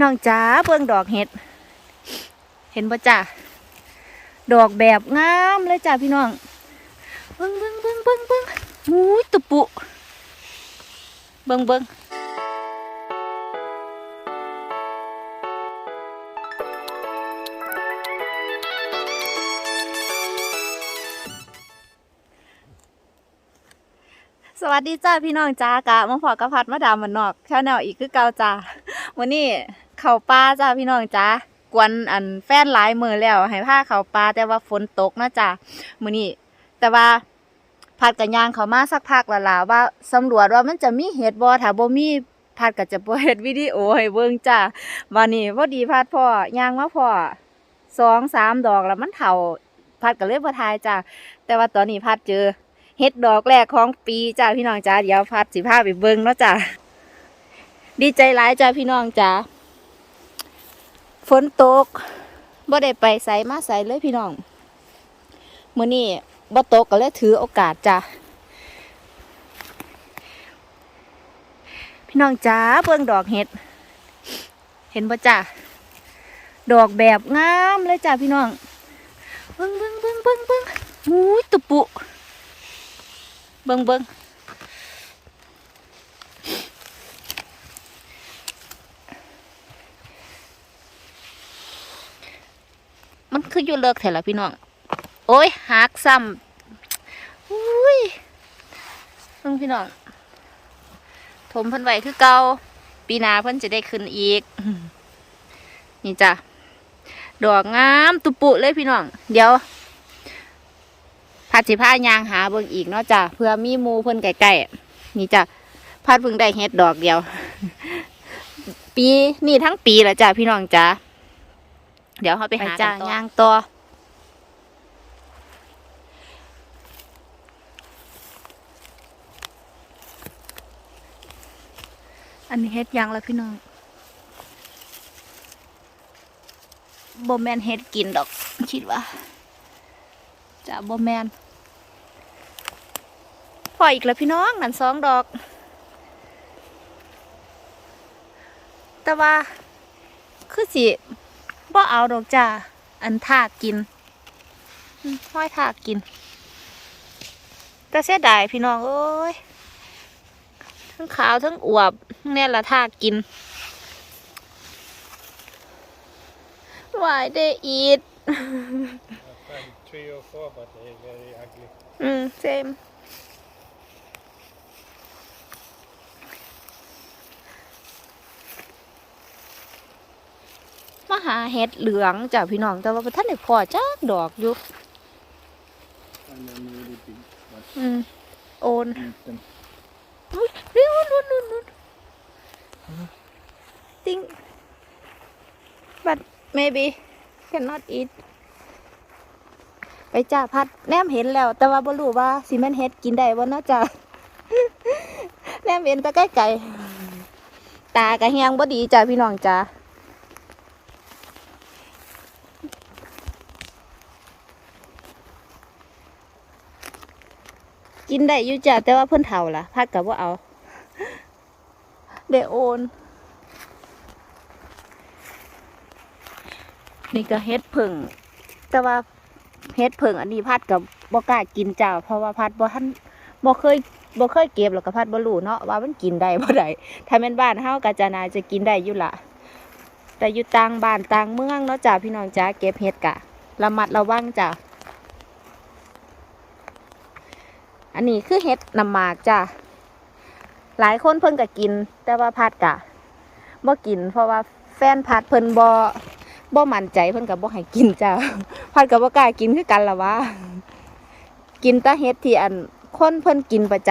น้องจ๋าเบิ่งดอกเห็ด เห็นบ่จ้าดอกแบบงามเลยจ้าพี่น้องเบิ่งเบิ่งเบิ่งเบิ่งเบิ่งอุ้ยตุปุเบิ่งเบิ่งสวัสดีจ้าพี่น้องจ้ากะมาพอกับพัดมาดามมันนอกชาแนลอีกคือเกาจ้าวันนี้ เขาป่าจ้าพี่น้องจ้ากวนอันแฟนหลายมือแล้ว ให้พาเขาป่าแต่ว่าฝนตกนะจ้ามือนี้แต่ว่าพัดกับยางเขามาสักพักละล่ะว่าสำรวจว่ามันจะมีเห็ดบ่ถ้าบ่มีพัดก็จะบ่เฮ็ดวิดีโอให้เบิ่งจ้าวันนี้พอดีพัดพ่อย่างมาพ่อสองสามดอกแล้วมันเฒ่าพัดก็เลยบ่ทายจ้าแต่ว่าตอนนี้พัดเจอเฮ็ดดอกแรกของปีจ้าพี่น้องจ้าเดี๋ยวพัดสิพาไปเบิ่งเนาะจ้าดีใจหลายจ้าพี่น้องจ้า ฝนตกบ่ได้ไปไสมาไสเลยพี่น้องมื้อนี้บ่ตกก็เลยถือโอกาสจ้าพี่น้องจ้าเบิ่งดอกเห็ด เห็นบ่จ้าดอกแบบงามเลยจ้าพี่น้องเบิ่งเบิ่งเบิ่งเบิ่งเบิ่งอุ้ยตุปุเบิ้งเบิ้ง มันคืออยู่เลิกแถละพี่น้อง โอ้ยหักซ้ำอุ้ยเพิ่งพี่น้อง ถมเพิ่นไหวคือเก่าปีหนาเพิ่นจะได้ขึ้นอีก นี่จ้ะ ดอกงามตุปุเลยพี่น้อง เดี๋ยวพัดสิผ้ายางหาเบิ่งอีกเนาะจ้ะเพื่อมีมูเพิ่นใกล้ๆนี่จ้ะพัดเพิ่งได้เฮ็ดดอกเดียว ปีนี่ทั้งปีแล้วจ้ะพี่น้องจ้ะ เดี๋ยวเขาไปหาจ้ายางต่ออันนี้เฮ็ดยางแล้วพี่น้องบ่แม่นเฮ็ดกินดอก คิดว่าจะบ่แมนพออีกแล้วพี่น้องนั่นสองดอก แต่ว่าคือสิ บ่เอาดอกจ้าอันทากกินอืมห้อยทากกินแต่เสียดายพี่น้องเอ้ยทั้งขาวทั้งอวบเนี่ยละทากกิน Why they eat I found three or four, but they're very ugly. อืม same หาเห็ดเหลืองจ้ะพี่น้องแต่ว่าท่านได้พอจักดอกอยู่อืมโอน eat them. อุ๊ยนู่นนู่นนู่นนู่น think but maybe cannot eat ไปจ้าพัดแนมเห็นแล้ว แต่ว่าบ่รู้ว่าสิแม่นเฮ็ดกินได้บ่เนาะจ้าแนมเห็นแต่ใกล้ๆตากะเฮียงบ่ดีจ้าพี่น้องจ้า กินได้อยู่จ้าแต่ว่าเพิ่นเฒ่าล่ะพัดก็บ่เอาเดโอนนี่ก็เฮ็ดผึ่งแต่ว่าเฮ็ดผึ่งอันนี้พัดกับบ่กล้ากินจ้าเพราะว่าพัดบ่ทันบ่เคยบ่เคยเก็บแล้วก็พัดบ่รู้เนาะว่ามันกินได้บ่ได้ถ้าแม่นบ้านเฮาก็จนาจะกินได้อยู่ล่ะ แต่อยู่ต่างบ้านต่างเมืองเนาะจ้าพี่น้องจ้าเก็บเฮ็ดกะระมัดระวังจ้า อันนี้คือเฮ็ดน้ำหมากจ้าหลายคนเพิ่นก็กิน แต่ว่าพัดกะบ่กิน เพราะว่าแฟนพัดเพิ่นบ่บ่มั่นใจเพิ่นก็บ่ให้กินจ้าพัดก็บ่กล้ากินคือกันละวะกินแต่เฮ็ดที่อันคนเพิ่นกินประจ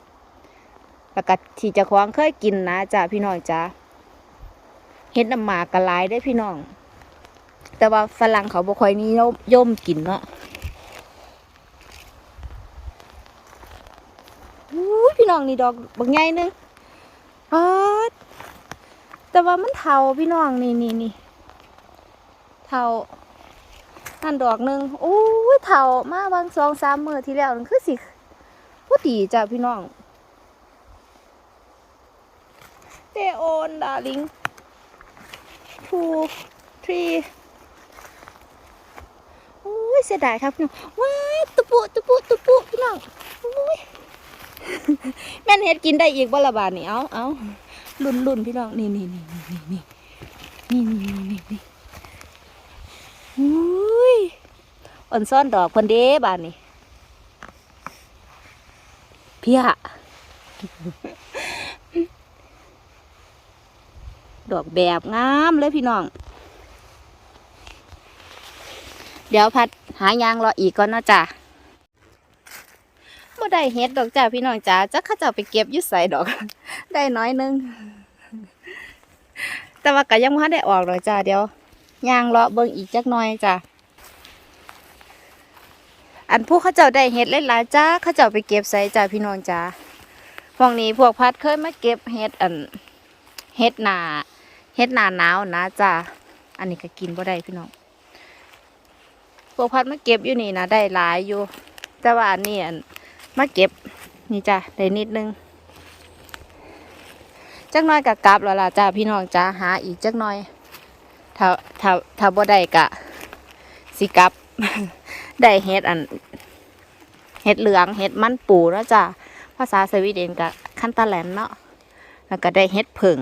ำแล้วก็ที่เจ้าของเคยกินนะจ้าพี่น้องจ้าเฮ็ดน้ำหมากก็หลายได้พี่น้อง แต่ว่าฝรั่งเขาบ่ค่อยนิยมกินเนาะอู้ยพี่ น้องนี่ดอกบักใหญ่นึงอ๊าดแต่ว่ามันเฒ่าพี่น้องนี่นี่นี่เทานั่นดอกหนึ่งโอ้ยเทามาบางสองสามมือที่แล้วนั่นคือสิว่าดีจ้ะพี่น้องเตโอนดาลิง two three โอ้ยเสียดายครับพี่น้องว้ายตุปุตุปุตุปุพี่น้องโอ้ย แม่นเฮ็ดกินได้อีกบ่ละบาทนี่เอาเอาลุ่นลุ่นพี่น้องนี่นี่นี่นี่นี่นี่นี่นี่นี่นี่อุ้ยอ่อนซ่อนดอกคนเด้บานนี่เพี่ยดอกแบบงามเลยพี่น้อง เดี๋ยวพัดหายางรออีกก่อนนะจ้ะ บ่ได้เฮ็ดดอกจ้าพี่น้องจ้าจักเขาเจ้าไปเก็บยุ่ใส่ดอก ได้น้อยหนึง แต่ว่าก็ยังบ่ทันได้ออกดอกจ้าเดี๋ยวยางรอเบิ่งอีกจักหน่อยจ้ะอันผู้เขาเจ้าได้เฮ็ดหลายๆจ้าเขาเจ้าไปเก็บใส่จ้าพี่น้องจ้าพวกนี้พวกพัดเคยมาเก็บเฮ็ดอันเฮ็ดหนาเฮ็ดหนาหนาวนะจ้าอันนี้ก็กินบ่ได้พี่น้องพวกพัดมาเก็บอยู่นี่นะได้หลายอยู่ แต่ว่าอันนี้อัน มาเก็บนี่จ้ะได้นิดนึงจักหน้อยกะกลับแล้วล่ะจ้าพี่น้องจ้าหาอีกจักหน้อยถ้าถ้าถ้าบ่ได้กะสิกลับ ได้เฮ็ดอันเฮ็ดเหลืองเฮ็ดมันปูแล้วจ้าภาษาสวีเดนกะคันตาแลนเนาะแล้วก็ได้เฮ็ดผึ่ง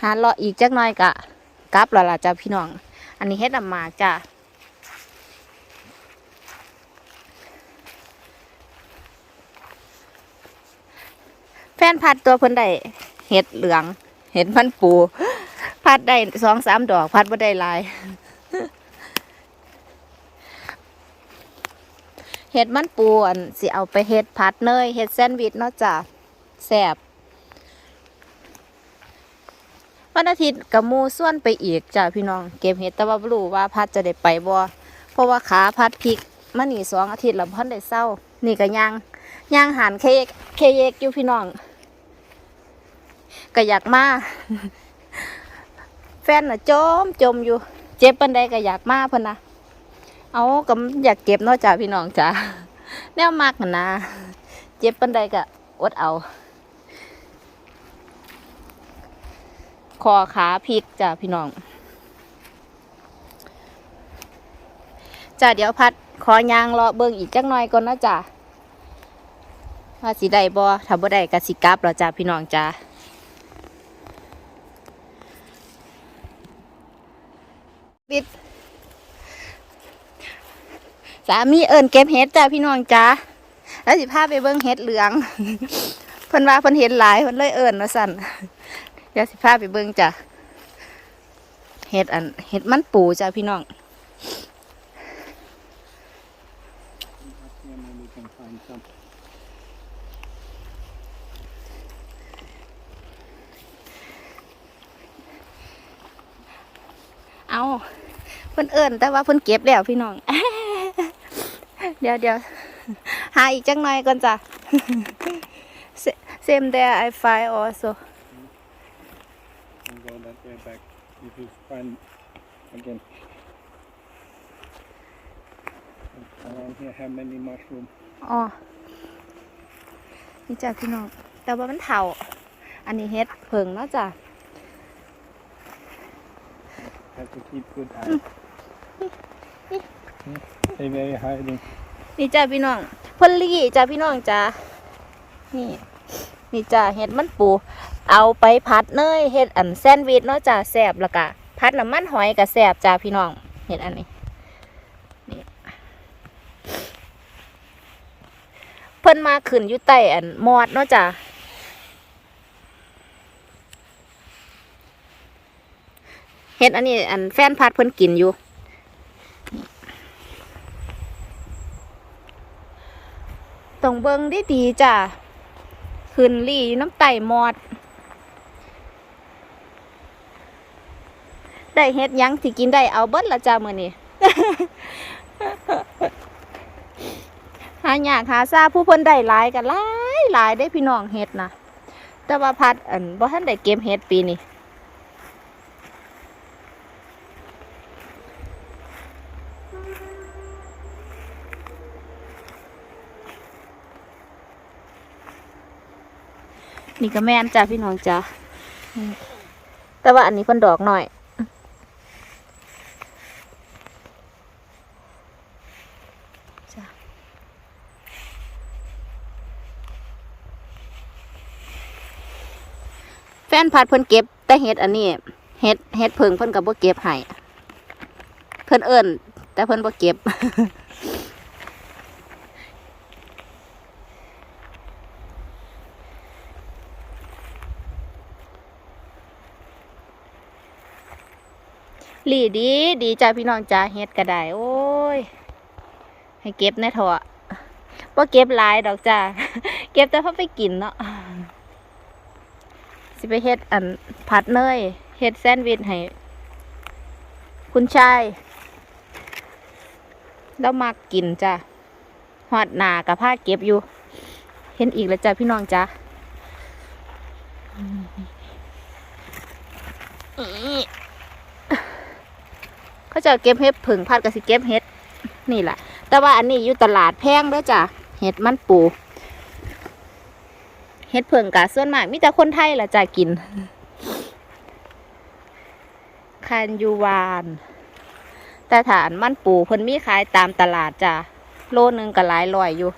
หาเลาะอีกจักหน่อยกะกลับแล้วล่ะจ้าพี่น้อง อันนี้เฮ็ดน้ำหมากจ้าแฟนพัดตัวเพิ่นได้เห็ดเหลือง เห็ดมันปู พัดได้สองสามดอก พัดบ่ได้ลายเห็ดมันปูอันสิเอาไปเฮ็ดพัดเนยเฮ็ดแซนด์วิชเนาะจ้ะแซ่บ วันอาทิตย์กับมูส่วนไปอีกจ้ะพี่น้อง เก็บเห็ดแต่ว่าบ่รู้ว่าพัดจะได้ไปบ่เพราะว่าขาพัดพลิกมานี่สองอาทิตย์แล้วพันได้เศร้า นี่ก็ย่างย่างหันเคเยกเคเยกอยู่พี่น้องก็อยากมาแฟนน่ะจมจมอยู่ เจ็บปันใดก็อยากมาเพิ่นนะเอาก็อยากเก็บเนาะจ้ะพี่น้องจ้ะแนวมากหั่นนะเจ็บปันใดก็อดเอา คอขาพลิกจ้ะพี่น้องจ้ะเดี๋ยวพัดขอยางรอเบิ่งอีกจักหน่อยก่อนนะจ้ะว่าสิได้บ่ถ้าบ่ได้ก็สิกลับแล้วจ้ะพี่น้องจ้ะปิดสามีเอิญเก็บเห็ดจ้ะพี่น้องจ้ะแล้วสิพาไปเบิ่งเห็ดเหลืองเพิ่นว่าเพิ่นเห็นหลายเพิ่นเลยเอิญว่าสั่น เดี๋ยวสิพาไปเบิ่งจ้ะเห็ดอันเห็ดมันปูจ้ะพี่น้องเอาเพิ่นเอิญแต่ว่าเพิ่นเก็บแล้วพี่น้อง เดี๋ยวเดี๋ยวหาอีกจังหน่อยก่อนจ้ะ same there I find also If you find again. Around here have many mushroom. อ๋อ นี่จ้ะพี่น้อง แต่ว่ามันเถาอันนี้เฮ็ดเพิงเนาะจ้ะ Have to keep good eye. Hmm? They very hiding. นี่จ้ะพี่น้องเพิ่นลี่จ้ะพี่น้องจ้ะนี่ นี่จ้ะเฮ็ดมันปู เอาไปผัดเนยเฮ็ดอันแซนด์วิชเนาะจ้ะแซ่บล้วก็ผัดน้ำมันหอยก็แซ่บจ้ะพี่น้องเฮ็ดอันนี้นี่เพิ่นมาขึ้นอยู่ใต้อันมอดเนาะจ้ะเฮ็ดอันนี้อันแฟนพัดเพิ่นกินอยู่ต้องเบิ่งได้ดีๆจ้ะขึ้นลี่อยู่น้ำไต่มอด ได้เฮ็ดยังที่กินได้เอาเบิดละจ้ามื้อนี้หายากหาซาผู้เพิ่นได้หลายกันหลายหลายได้พี่น้องเฮ็ดนะแต่ว่าพัดอันบ่ทันได้เก็บเฮ็ดปีนี้นี่ก็แม่นจ้าพี่น้องจ้าแต่ว่าอันนี้เพิ่นดอกหน่อย จ้ะแฟ นพัดเพิ่นเก็บ แต่เฮ็ดอันนี้เฮ็ดเฮ็ดเพิงเพิ่นก็บ่เก็บให้เพิ่นเอิ้นแต่เพิ่นบ่เก็บหลีดี ดีจ้าพี่น้องจ้าเฮ็ดก็ได้โอ้ย ให้เก็บในเถอะว่าเก็บหลายดอกจ้าเก็บแต่พอไปกินเนาะ สิไปเฮ็ดอันผัดเนยเฮ็ดแซนด์วิชให้คุณชายแล้วมากินจ้าหอดหนากับผ้าเก็บอยู่ เห็นอีกแล้วจ้าพี่น้องจ้าเขาจะเก็บเห็ดผึ่งพัดกับสิเก็บเห็ด นี่แหละ แต่ว่าอันนี้อยู่ตลาดแพงด้อจ้ะ เห็ดมันปู เห็ดเผิงกะส่วนมากมีแต่คนไทยละจะกินคันยูวานแต่ฐานมันปูเพิ่นมีขายตามตลาดจ้ะโลนึงก็หลายร้อยอยู่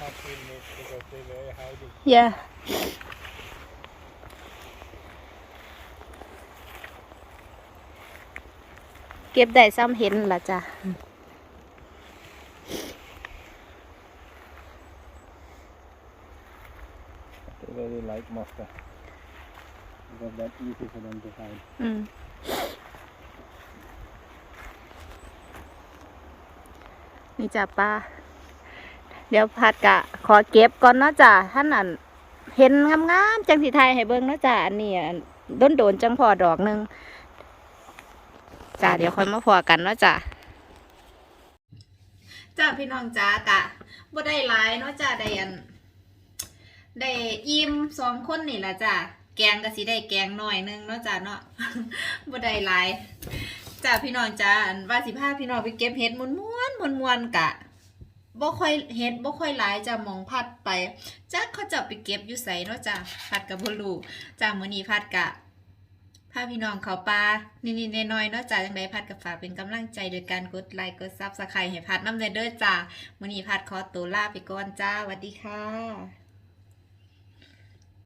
Not feeling it because they're very hiding. Yeah. ก็บได้ซ้ำเห็นละจ้ะ They really like mustard. Because that easy for them to hide. อืมนี่จ้ะป้า เดี๋ยวพัดกะ ขอเก็บก่อนเนาะจ้ะท่านอัน เห็นงามๆจังสีไทยให้เบิ่งเนาะจ้ะอันนี้อันโดนโดนๆจังพอดอกหนึง จ้ะเดี๋ยวค่อยมาพอกันเนาะจ้ะจ้าพี่น้องจ้ากะบ่ได้หลายเนาะจ้ะได้อันได้อิ่มสองคนนี่ล่ะจ้ะแกงก็สิได้แกงหน่อยหนึงเนาะจ้ะเนาะบ่ได้หลายจ้าพี่น้องจ้าอันว่าสิพาพี่น้องไปเก็บเห็ดมวนมวนมวนมวนๆกะบ่ค่อยเห็ดบ่ค่อยหลายจ้ามองพัดไปจักเขาจะไปเก็บอยู่ไสเนาะจ้าพัดกับบ่รู้จ้ามื้อนี้พัดกะ พาพี่น้องเขาป่านิดๆน้อยๆนอกจากจังไดพัดกับฝากเป็นกำลังใจโดยการกดไลค์กดซับสไครต์ให้พัดน้ำเด้อจ้ามื้อนี้พัดขอตัวลาไปก่อนจ้าสวัสดีค่ะ